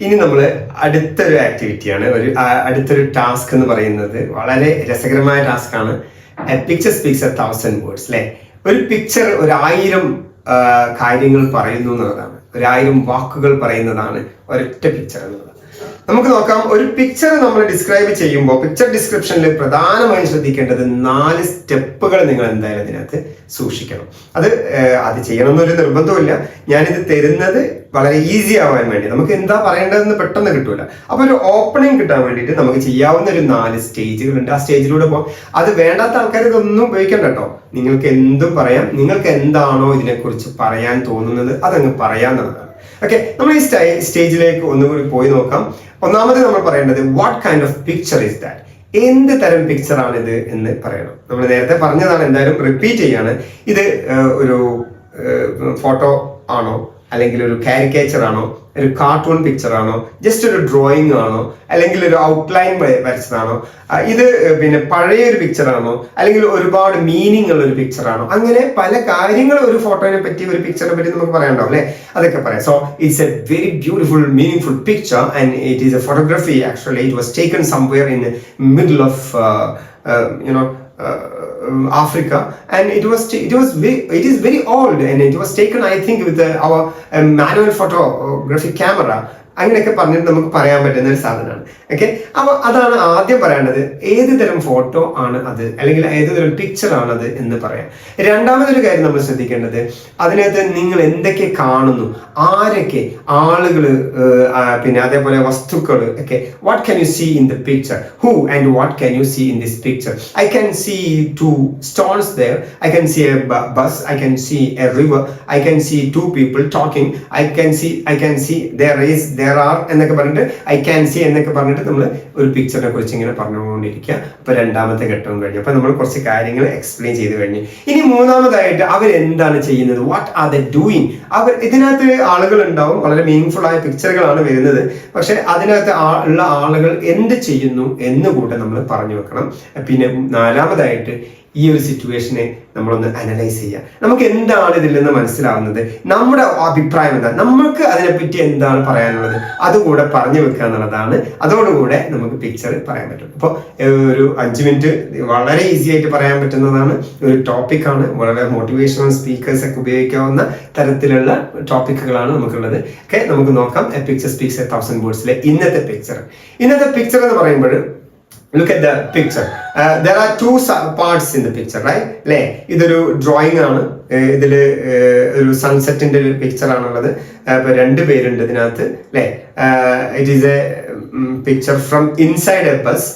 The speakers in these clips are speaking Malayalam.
ഇനി നമ്മൾ അടുത്തൊരു ആക്ടിവിറ്റിയാണ് ഒരു അടുത്തൊരു ടാസ്ക് എന്ന് പറയുന്നത് വളരെ രസകരമായ ടാസ്ക് ആണ്. Picture speaks a thousand words അല്ലെ ഒരു പിക്ചർ ഒരായിരം കാര്യങ്ങൾ പറയുന്നു എന്നുള്ളതാണ്. ഒരായിരം വാക്കുകൾ പറയുന്നതാണ് ഒരൊറ്റ പിക്ചർ എന്നുള്ളത്. നമുക്ക് നോക്കാം. ഒരു പിക്ചർ നമ്മൾ ഡിസ്ക്രൈബ് ചെയ്യുമ്പോൾ പിക്ചർ ഡിസ്ക്രിപ്ഷനിൽ പ്രധാനമായും ശ്രദ്ധിക്കേണ്ടത് നാല് സ്റ്റെപ്പുകൾ നിങ്ങൾ എന്തായാലും ഇതിനകത്ത് സൂക്ഷിക്കണം. അത് അത് ചെയ്യണം എന്നൊരു നിർബന്ധമില്ല ഞാനിത് തരുന്നത് വളരെ ഈസി ആവാൻ വേണ്ടി. നമുക്ക് എന്താ പറയേണ്ടതെന്ന് പെട്ടെന്ന് കിട്ടൂല. അപ്പൊ ഒരു ഓപ്പണിംഗ് കിട്ടാൻ വേണ്ടിയിട്ട് നമുക്ക് ചെയ്യാവുന്ന ഒരു നാല് സ്റ്റേജുകൾ ഉണ്ട്. ആ സ്റ്റേജിലൂടെ പോകാം അത് വേണ്ടാത്ത ആൾക്കാർ ഇതൊന്നും ഉപയോഗിക്കണ്ട കേട്ടോ നിങ്ങൾക്ക് എന്തും പറയാം. നിങ്ങൾക്ക് എന്താണോ ഇതിനെക്കുറിച്ച് പറയാൻ തോന്നുന്നത് അതങ്ങ് പറയാന്നുള്ളതാണ് ഓക്കെ നമ്മൾ ഈ സ്റ്റൈ സ്റ്റേജിലേക്ക് ഒന്നുകൂടി പോയി നോക്കാം. ഒന്നാമത് നമ്മൾ പറയേണ്ടത് what kind of picture is that എന്ത് തരം പിക്ചർ ആണിത് എന്ന് പറയണം. നമ്മൾ നേരത്തെ പറഞ്ഞതാണ് എന്തായാലും റിപ്പീറ്റ് ചെയ്യാണ്. ഇത് ഒരു ഫോട്ടോ ആണോ? അല്ലെങ്കിൽ ഒരു കാരിക്കേച്ചർ ആണോ ഒരു കാർട്ടൂൺ പിക്ചർ ആണോ ജസ്റ്റ് ഒരു ഡ്രോയിങ് ആണോ അല്ലെങ്കിൽ ഒരു ഔട്ട്ലൈൻ വരച്ചതാണോ ഇത് പിന്നെ പഴയ ഒരു പിക്ചർ ആണോ അല്ലെങ്കിൽ ഒരുപാട് മീനിങ് ഉള്ള ഒരു പിക്ചർ ആണോ അങ്ങനെ പല കാര്യങ്ങൾ ഒരു ഫോട്ടോനെ പറ്റി ഒരു പിക്ചറിനെ പറ്റി നമുക്ക് പറയാനുണ്ടാവും അല്ലെ? അതൊക്കെ പറയാം. So it's a very beautiful meaning full picture and it is a photography actually it was taken somewhere in middle of you know um, Africa, and it was it was very, it is very old, and it was taken I think with uh, our uh, manual photographic camera. അങ്ങനെയൊക്കെ പറഞ്ഞിട്ട് നമുക്ക് പറയാൻ പറ്റുന്ന ഒരു സാധനമാണ്. ഓക്കെ അപ്പോൾ അതാണ് ആദ്യം പറയേണ്ടത് ഏത് തരം ഫോട്ടോ ആണ് അത്? അല്ലെങ്കിൽ ഏത് തരം പിക്ചർ ആണത് എന്ന് പറയാം. രണ്ടാമതൊരു കാര്യം നമ്മൾ ശ്രദ്ധിക്കേണ്ടത് അതിനകത്ത് നിങ്ങൾ എന്തൊക്കെ കാണുന്നു? ആരൊക്കെ ആളുകൾ പിന്നെ അതേപോലെ വസ്തുക്കൾ ഒക്കെ what can you see in the picture who and what can you see in this picture I can see two stones there I can see a bus I can see a river I can see two people talking I can see I can see there is there are എന്നൊക്കെ പറഞ്ഞിട്ട് ഐ ക്യാൻ സി എന്നൊക്കെ പറഞ്ഞിട്ട് നമ്മൾ ഒരു പിക്ചറിനെ കുറിച്ച് ഇങ്ങനെ പറഞ്ഞുകൊണ്ടിരിക്കുക. അപ്പൊ രണ്ടാമത്തെ ഘട്ടവും കഴിഞ്ഞു. അപ്പൊ നമ്മൾ കുറച്ച് കാര്യങ്ങൾ എക്സ്പ്ലെയിൻ ചെയ്ത് കഴിഞ്ഞു. ഇനി മൂന്നാമതായിട്ട് അവർ എന്താണ് ചെയ്യുന്നത്? വാട്ട് ആർ ദ ഡൂയിങ് അവർ ഇതിനകത്ത് ആളുകൾ ഉണ്ടാവും. വളരെ മീനിങ് ആയ പിക്ചറുകളാണ് വരുന്നത്. പക്ഷെ അതിനകത്ത് ഉള്ള ആളുകൾ എന്ത് ചെയ്യുന്നു എന്ന് കൂടെ നമ്മൾ പറഞ്ഞു വെക്കണം. പിന്നെ നാലാമതായിട്ട് ഈ ഒരു സിറ്റുവേഷനെ നമ്മളൊന്ന് അനലൈസ് ചെയ്യുക. നമുക്ക് എന്താണ് ഇതിൽ നിന്ന് മനസ്സിലാവുന്നത്? നമ്മുടെ അഭിപ്രായം എന്താണ്? നമുക്ക് അതിനെപ്പറ്റി എന്താണ് പറയാനുള്ളത്? അതുകൂടെ പറഞ്ഞു വെക്കുക എന്നുള്ളതാണ്. അതോടുകൂടെ നമുക്ക് പിക്ചർ പറയാൻ പറ്റും. അപ്പോൾ ഒരു അഞ്ച് മിനിറ്റ് വളരെ ഈസി ആയിട്ട് പറയാൻ പറ്റുന്നതാണ്. ഒരു ടോപ്പിക്കാണ് വളരെ മോട്ടിവേഷണൽ സ്പീക്കേഴ്സ് ഒക്കെ ഉപയോഗിക്കാവുന്ന തരത്തിലുള്ള ടോപ്പിക്കുകളാണ് നമുക്കുള്ളത്. ഓക്കെ നമുക്ക് നോക്കാം. പിക്ചർ സ്പീക്സ് എ തൗസൻഡ് വേർഡ്സിലെ ഇന്നത്തെ പിക്ചർ ഇന്നത്തെ പിക്ചർ എന്ന് പറയുമ്പോൾ look at the picture there are two parts in the picture right അല്ലേ? ഇതൊരു ഡ്രോയിങ് ആണ്. ഇതിൽ ഒരു സൺസെറ്റിന്റെ ഒരു പിക്ചർ ആണുള്ളത്. അപ്പൊ രണ്ട് പേരുണ്ട് ഇതിനകത്ത് അല്ലേ? It is a picture from inside a bus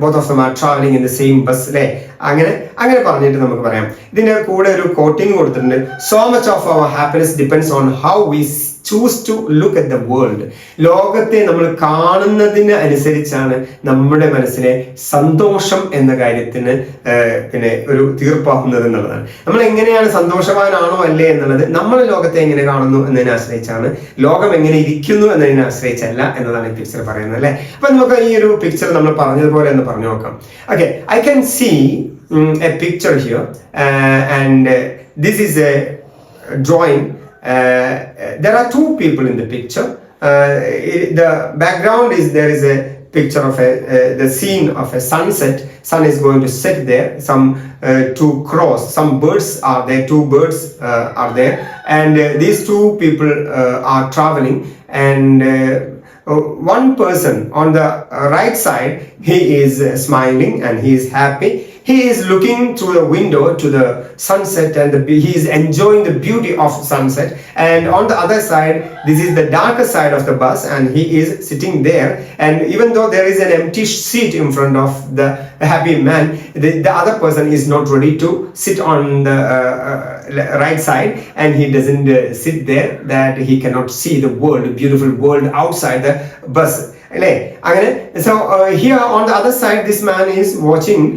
both of them are travelling in the same bus അല്ലേ? അങ്ങനെ അങ്ങനെ പറഞ്ഞിട്ട് നമുക്ക് പറയാം. ഇതിന്റെ കൂടെ ഒരു കോട്ടിംഗ് കൊടുത്തിട്ടുണ്ട്. So much of our happiness depends on how we choose to look at the world ലോകത്തെ നമ്മൾ കാണുന്നതിന് അനുസരിച്ചാണ് നമ്മുടെ മനസ്സിലെ സന്തോഷം എന്ന കാര്യത്തിന് പിന്നെ ഒരു തീർപ്പാക്കുന്നത് എന്നുള്ളതാണ്. നമ്മൾ എങ്ങനെയാണ് സന്തോഷവാനാണോ അല്ലേ എന്നുള്ളത് നമ്മൾ ലോകത്തെ എങ്ങനെ കാണുന്നു എന്നതിനെ ആശ്രയിച്ചാണ് ലോകം എങ്ങനെ ഇരിക്കുന്നു എന്നതിനെ ആശ്രയിച്ചല്ല എന്നതാണ് ഈ പിക്ചർ പറയുന്നത് അല്ലെ? അപ്പൊ നമുക്ക് ഈ ഒരു പിക്ചർ നമ്മൾ പറഞ്ഞതുപോലെ ഒന്ന് പറഞ്ഞു നോക്കാം. Okay I can see a picture here and this is a drawing. Uh, there are two people in the picture. Uh, i- the background is there is a picture of a uh, the scene of a sunset. Sun is going to set there. Some uh, two crows. Some birds are there. Two birds uh, are there, and uh, these two people uh, are traveling and. Uh, uh, one person on the uh, right side he is uh, smiling and he is happy he is looking through the window to the sunset and the, he is enjoying the beauty of sunset. And on the other side this is the darker side of the bus and he is sitting there. And even though there is an empty seat in front of the happy man the, the other person is not ready to sit on the uh, uh, right side. And he doesn't uh, sit there that he cannot see the world beautiful world outside the bus അല്ലേ അങ്ങനെ so here on the other side this man is watching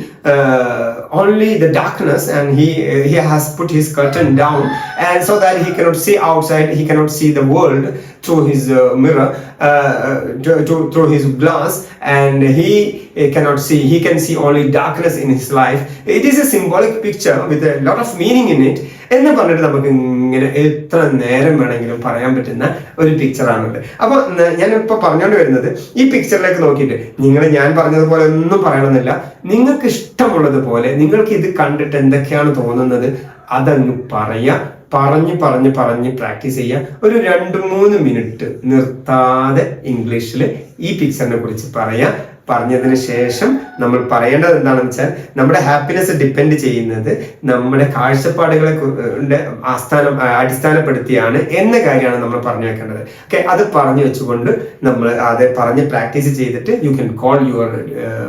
only the darkness and he uh, he has put his curtain down and so that he cannot see outside he cannot see the world through his uh, mirror uh, to, to, through his glass and he uh, cannot see he can see only darkness in his life it is a symbolic picture with a lot of meaning in it എന്ന് പറഞ്ഞിട്ട് നമുക്ക് ഇങ്ങനെ എത്ര നേരം വേണമെങ്കിലും പറയാൻ പറ്റുന്ന ഒരു പിക്ചറാണുള്ളത് അപ്പൊ ഞാൻ ഞാനിപ്പോ പറഞ്ഞുകൊണ്ട് വരുന്നത് ഈ പിക്ചറിലേക്ക് നോക്കിയിട്ട് നിങ്ങൾ ഞാൻ പറഞ്ഞതുപോലെ ഒന്നും പറയണമെന്നില്ല. നിങ്ങൾക്ക് ഇഷ്ടമുള്ളതുപോലെ നിങ്ങൾക്ക് ഇത് കണ്ടിട്ട് എന്തൊക്കെയാണ് തോന്നുന്നത് അതങ്ങ് പറയാ. പറഞ്ഞ് പറഞ്ഞ് പറഞ്ഞ് പ്രാക്ടീസ് ചെയ്യുക ഒരു രണ്ട് മൂന്ന് മിനിറ്റ് നിർത്താതെ ഇംഗ്ലീഷിൽ ഈ പിക്ചറിനെ കുറിച്ച് പറയാ. പറഞ്ഞതിന് ശേഷം നമ്മൾ പറയേണ്ടത് എന്താണെന്ന് വെച്ചാൽ നമ്മുടെ ഹാപ്പിനെസ് ഡിപ്പെൻഡ് ചെയ്യുന്നത് നമ്മുടെ കാഴ്ചപ്പാടുകളെ ആസ്ഥാനം അടിസ്ഥാനപ്പെടുത്തിയാണ് എന്ന കാര്യമാണ് നമ്മൾ പറഞ്ഞു വെക്കേണ്ടത് ഓക്കെ അത് പറഞ്ഞു വെച്ചുകൊണ്ട് നമ്മൾ അത് പറഞ്ഞ് പ്രാക്ടീസ് ചെയ്തിട്ട് you can call your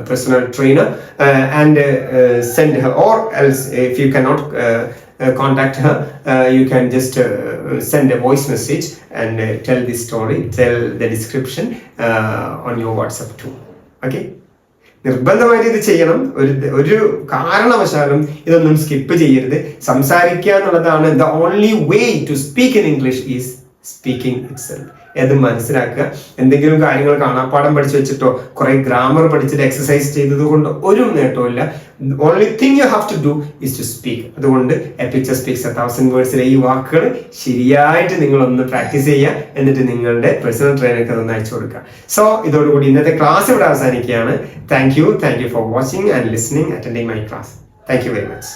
personal trainer and send or else if you cannot not contact her, uh, you can just uh, send a voice message and uh, tell the story, tell the description uh. Okay? നിർബന്ധമായിട്ട് ഇത് ചെയ്യണം ഒരു ഒരു കാരണവശാലും ഇതൊന്നും സ്കിപ്പ് ചെയ്യരുത് സംസാരിക്കുക എന്നുള്ളതാണ് the only way to speak in English is speaking itself അത് മനസ്സിലാക്കുക. എന്തെങ്കിലും കാര്യങ്ങൾ കാണാപ്പാടം പഠിച്ചു വെച്ചിട്ടോ കുറെ ഗ്രാമർ പഠിച്ചിട്ട് എക്സസൈസ് ചെയ്തത് കൊണ്ട് ഒരു നേട്ടവും only thing you have to do is to speak അതുകൊണ്ട് a picture speaks a thousand വേർഡ്സിലെ ഈ വാക്കുകൾ ശരിയായിട്ട് നിങ്ങൾ ഒന്ന് പ്രാക്ടീസ് ചെയ്യുക. എന്നിട്ട് നിങ്ങളുടെ പേഴ്സണൽ ട്രെയിനർക്ക് അതൊന്ന് അയച്ചു കൊടുക്കുക. സോ ഇതോടുകൂടി ഇന്നത്തെ ക്ലാസ് ഇവിടെ അവസാനിക്കുകയാണ്. Thank you thank you for watching and listening attending my class thank you very much